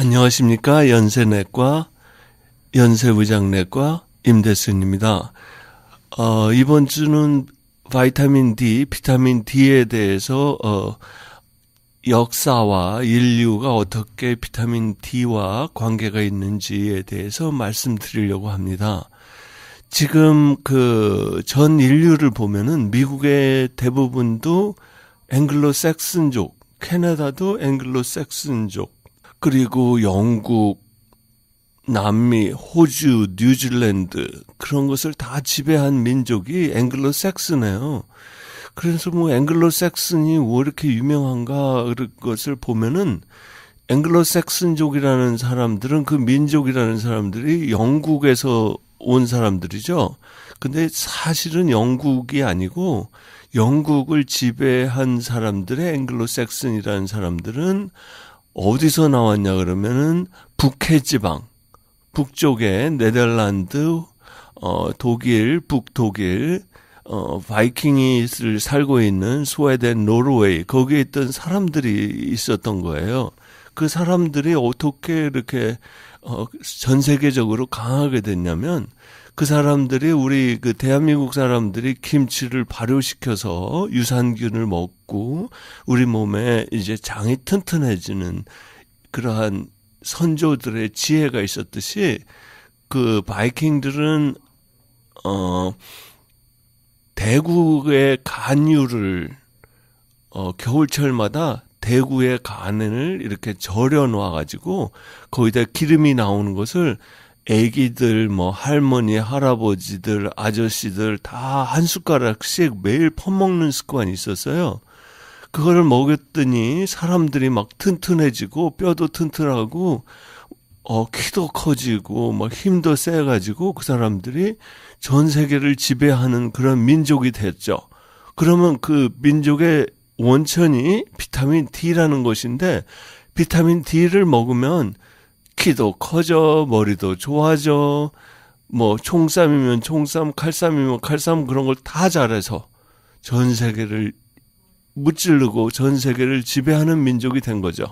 안녕하십니까. 연세내과, 연세의장내과 임대순입니다. 어, 이번 주는 바이타민 D, 비타민 D에 대해서, 어, 역사와 인류가 어떻게 비타민 D와 관계가 있는지에 대해서 말씀드리려고 합니다. 지금 그 전 인류를 보면은 미국의 대부분도 앵글로 섹슨족, 캐나다도 앵글로 섹슨족, 그리고 영국, 남미, 호주, 뉴질랜드 그런 것을 다 지배한 민족이 앵글로 섹슨이에요. 그래서 뭐 앵글로 섹슨이 왜 이렇게 유명한가 그런 것을 보면은 앵글로 섹슨족이라는 사람들은 그 민족이라는 사람들이 영국에서 온 사람들이죠. 근데 사실은 영국이 아니고 영국을 지배한 사람들의 앵글로 섹슨이라는 사람들은 어디서 나왔냐 그러면은 북해 지방, 북쪽에 네덜란드, 어, 독일, 북독일, 어, 바이킹이 살고 있는 스웨덴, 노르웨이, 거기에 있던 사람들이 있었던 거예요. 그 사람들이 어떻게 이렇게, 어, 전 세계적으로 강하게 됐냐면, 그 사람들이 우리 그 대한민국 사람들이 김치를 발효시켜서 유산균을 먹고 우리 몸에 이제 장이 튼튼해지는 그러한 선조들의 지혜가 있었듯이 그 바이킹들은 어 대구의 간유를 어 겨울철마다 대구의 간을 이렇게 절여 놓아 가지고 거기다 기름이 나오는 것을 애기들, 뭐, 할머니, 할아버지들, 아저씨들 다 한 숟가락씩 매일 퍼먹는 습관이 있었어요. 그거를 먹였더니 사람들이 막 튼튼해지고 뼈도 튼튼하고 어 키도 커지고 막 힘도 세 가지고 그 사람들이 전 세계를 지배하는 그런 민족이 됐죠. 그러면 그 민족의 원천이 비타민 D라는 것인데 비타민 D를 먹으면 키도 커져, 머리도 좋아져, 뭐 총쌈이면 총쌈, 칼쌈이면 칼쌈 그런 걸 다 잘해서 전 세계를 무찌르고 전 세계를 지배하는 민족이 된 거죠.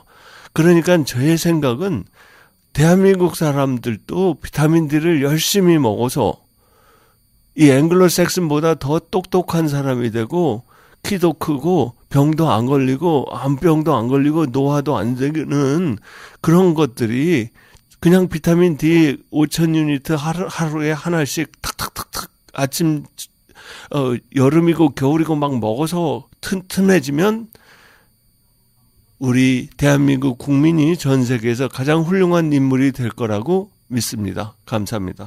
그러니까 저의 생각은 대한민국 사람들도 비타민 D를 열심히 먹어서 이 앵글로 섹슨보다 더 똑똑한 사람이 되고 키도 크고 병도 안 걸리고 암병도 안 걸리고 노화도 안 되는 그런 것들이 그냥 비타민 D 5천 유니트 하루, 하루에 하나씩 탁탁탁탁 아침 어 여름이고 겨울이고 막 먹어서 튼튼해지면 우리 대한민국 국민이 전 세계에서 가장 훌륭한 인물이 될 거라고 믿습니다. 감사합니다.